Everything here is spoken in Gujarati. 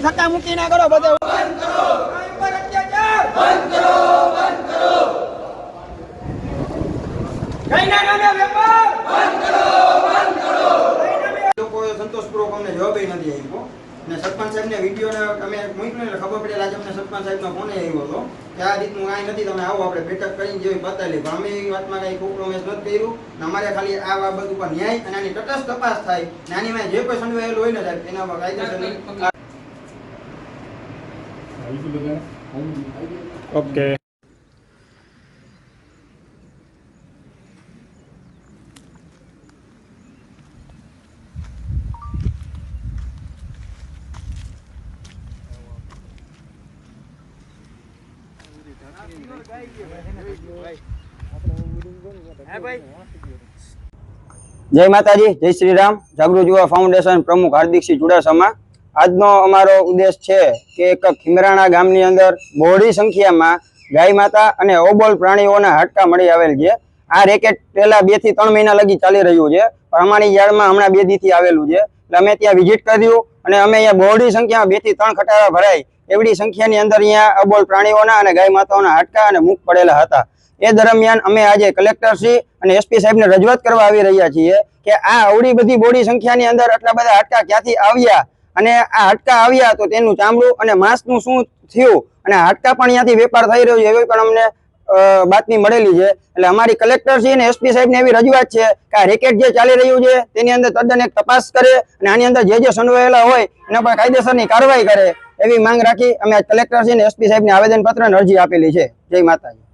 ધક્કા મૂકી ના કરો બધા સંતોષપૂર્વક અમને જવાબ નથી આપ્યો ને સરપંચ સાહેબને વિડીયોને અમે મોકલ્યો એટલે ખબર પડેલા આજે અમને સરપંચ સાહેબનો ફોન આવ્યો હતો કે આ રીતનું કાંઈ નથી તમે આવો આપણે બેઠક કરીને જેવી બતાવી પણ અમે એ વાતમાં કાંઈ કોમ્પ્રોમાઇઝ નથી કર્યું ને અમારે ખાલી આ બાબત ઉપર ન્યાય અને આની તટસ્થ તપાસ થાય. ને આની માં જે કોઈ સંડવાયેલું હોય ને સાહેબ એના પર કાયદેસર ઓકે જય માતાજી, જય શ્રી રામ જાગૃત યુવા ફાઉન્ડેશન પ્રમુખ હાર્દિકસિંહ ચુડાસમા. આજનો અમારો ઉદ્દેશ છે કે એક ખીમરાણા ગામની અંદર બહોળી સંખ્યામાં ગાય માતા અને ઓબોલ પ્રાણીઓના હાડકા મળી આવેલ છે. આ રેકેટ પહેલા બેથી ત્રણ મહિના લગી ચાલી રહ્યું છે. પણ અમારી યાર્ડમાં હમણાં બે દીથી આવેલું છે. એટલે અમે ત્યાં વિઝિટ કર્યું અને અમે અહીંયા બહોળી સંખ્યામાં બેથી ત્રણ ખટારા ભરાય એવડી સંખ્યાની અંદર અહીંયા અબોલ પ્રાણીઓના અને ગાય માતાઓના હાડકા અને મુખ પડેલા હતા. એ દરમિયાન અમે આજે કલેક્ટર શ્રી અને એસપી સાહેબને રજૂઆત કરવા આવી રહ્યા છીએ કે આ અવડી બધી બોડી સંખ્યાની અંદર આટલા બધા હાડકા ક્યાંથી આવ્યા અને આ હાડકા આવ્યા તો તેનું ચામડું અને માંસનું શું થયું અને હાડકા પણ અહીંયાથી વેપાર થઈ રહ્યો છે, એવી પણ અમને બાતમી મળેલી છે. એટલે અમારી કલેક્ટર છે અને એસપી સાહેબને એવી રજૂઆત છે કે આ રેકેટ જે ચાલી રહ્યું છે, તેની અંદર તદ્દન એક તપાસ કરે અને આની અંદર જે જે સંડવાયેલા હોય, એના પર કાયદેસરની કાર્યવાહી કરે એવી માંગ રાખી અમે કલેક્ટર છે અને એસપી સાહેબને આવેદનપત્ર અને અરજી આપેલી છે. જય માતાજી.